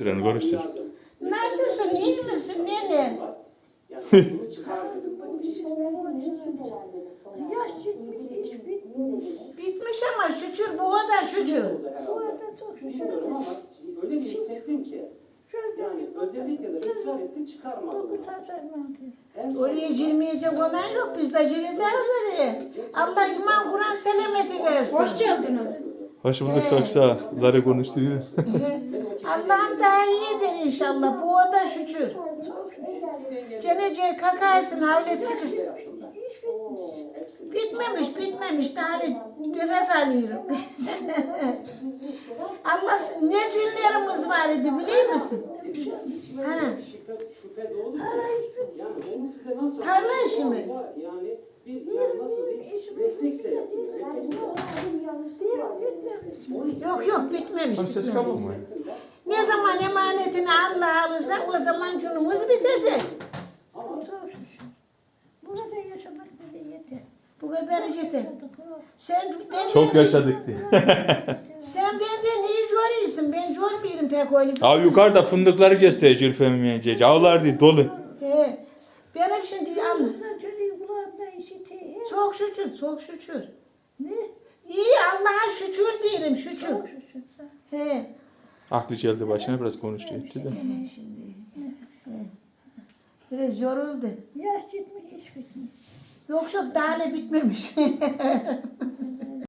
Konuşturan konuştur. Nasılsın iyi misin nene? Bitmiş. Bitmiş ama şükür bu kadar şükür. Bu arada çok Bilmiyorum ama öyle bir hissettim ki. Yani özellikle de ısrar ettim çıkarmadım. Oraya girmeyecek olan yok biz de gireceğiz oraya. Allah iman Kur'an selameti versin. Hoş geldiniz. Hoş bulduk Saksa. Ları konuşturuyor. Allah'ım daha iyidir inşallah. Bu o da şükür. Cenece kakasın havle çıkın. Bitmemiş bitmemiş daha nefes alıyorum. Allah ne günlerimiz var idi biliyor musun? Ha. Tarla işi mi? Yani Yok yok bitmemiş. Ses bitmemiş. kapatma. Ne zaman emanetini Allah alırsa o zaman günümüz bitecek. Burada yaşamak bize yeter. Bu kadar yeter. Sen benden, Çok yaşadık diye. sen benden iyi görüyorsun. Ben görmüyorum pek öyle. Ha yukarıda fındıkları gösteriyor Zülfemiyece. Avlar değil dolu. He. Benim şimdi işitiyor. Çok şükür, çok şükür. Ne? İyi Allah'a şükür diyelim şükür. Çok şükür. He. Aklı geldi başına biraz konuştu etti de. Biraz yoruldu. Yaş gitmiş, iş bitmiş. Yok yok daha ne bitmemiş.